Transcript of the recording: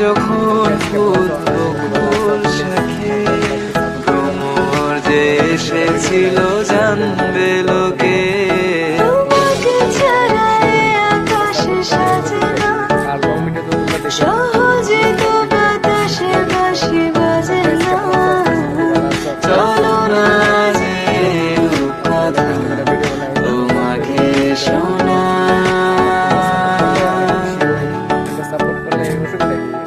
যখন ফুল শাখে ভ্রমর যে এসেছিল জানবে লোকে।